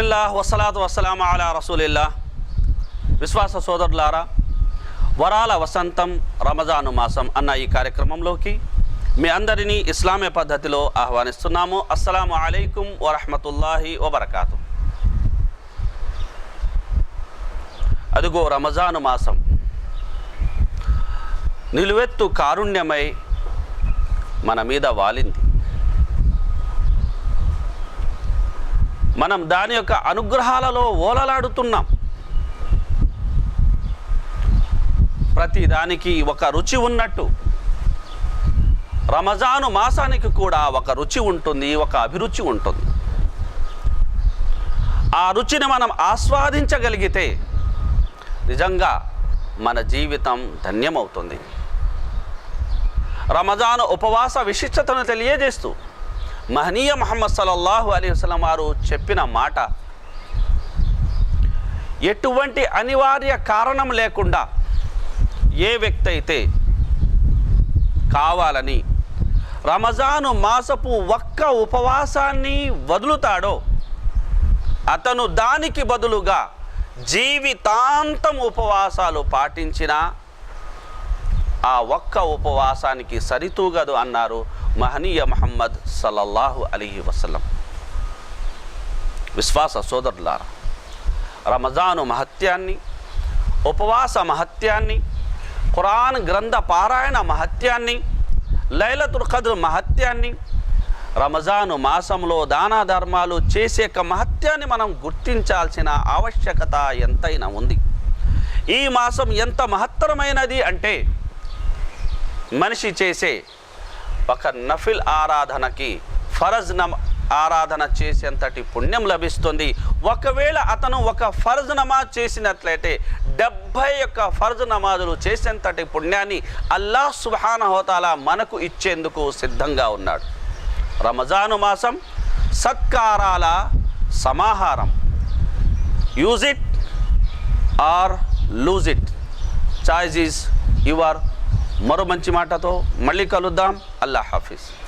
బిస్మిల్లా వసలాత్ వసలామ అలా రసూలిల్లా. విశ్వాస సోదరులారా వరాల వసంతం రమజాను మాసం అన్న ఈ కార్యక్రమంలోకి మీ అందరినీ ఇస్లామీ పద్ధతిలో ఆహ్వానిస్తున్నాము. అస్సలాము అలైకుం వరహమతుల్లాహి వబర్కాతు. అదిగో రమజాను మాసం. నిలువెత్తు కారుణ్యమై మన మీద వాలింది. మనం దాని యొక్క అనుగ్రహాలలో ఓలలాడుతున్నాం. ప్రతి దానికి ఒక రుచి ఉన్నట్టు. రమజాను మాసానికి కూడా ఒక రుచి ఉంటుంది ఒక అభిరుచి ఉంటుంది. ఆ రుచిని మనం ఆస్వాదించగలిగితే నిజంగా మన జీవితం ధన్యమవుతుంది. రమజాను ఉపవాస విశిష్టతను తెలియజేస్తూ మహనీయ మహమ్మద్ సల్లల్లాహు అలీ వసలం వారు చెప్పిన మాట ఎటువంటి అనివార్య కారణం లేకుండా ఏ వ్యక్తి అయితే కావాలని రమజాను మాసపు ఒక్క ఉపవాసాన్ని వదులుతాడో అతను దానికి బదులుగా జీవితాంతం ఉపవాసాలు పాటించిన ఆ ఒక్క ఉపవాసానికి సరితూగదు అన్నారు మహనీయ మహమ్మద్ సల్లల్లాహు అలీహి వసలం విశ్వాస సోదరులారా రమజాను మహత్యాన్ని ఉపవాస మహత్యాన్ని ఖురాన్ గ్రంథ పారాయణ మహత్యాన్ని లైలతుల్ ఖద్ర్ మహత్యాన్ని రమజాను మాసంలో దాన ధర్మాలు చేసే మహత్యాన్ని మనం గుర్తించాల్సిన ఆవశ్యకత ఎంతైనా ఉంది. ఈ మాసం ఎంత మహత్తరమైనది అంటే మనిషి చేసే ఒక నఫిల్ ఆరాధనకి ఫరజ్ నమ ఆరాధన చేసేంతటి పుణ్యం లభిస్తుంది. ఒకవేళ అతను ఒక ఫర్జ్ నమాజ్ చేసినట్లయితే డెబ్భై యొక్క ఫర్జ్ నమాజులు చేసేంతటి పుణ్యాన్ని అల్లాహ్ సుబాన హోతాలా మనకు ఇచ్చేందుకు సిద్ధంగా ఉన్నాడు. రమజాను మాసం సత్కారాల సమాహారం. Use it or lose it. Choice is your మరో మంచి మాటతో మళ్ళీ కలుద్దాం. అల్లా హాఫీజ్.